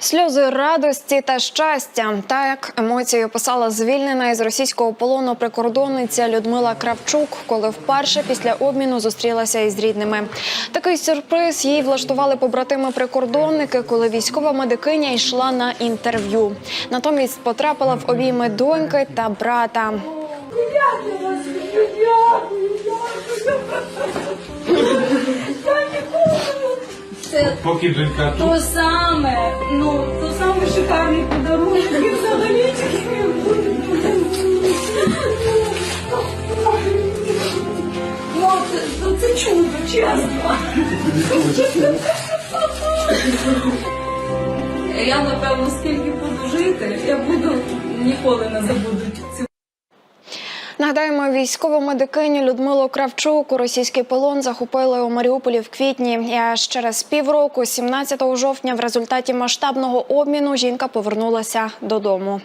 Сльози радості та щастя. Так емоції описала звільнена із російського полону прикордонниця Людмила Кравчук, коли вперше після обміну зустрілася із рідними. Такий сюрприз їй влаштували побратими-прикордонники, коли військова медикиня йшла на інтерв'ю. Натомість потрапила в обійми доньки та брата. Поки донька то саме, чесно. Я, напевно, скільки буду жити, я буду ніколи не забуду цю Нагадаємо, військову медикиню Людмилу Кравчук у російський полон захопили у Маріуполі в квітні. І аж через півроку, 17 жовтня, в результаті масштабного обміну жінка повернулася додому.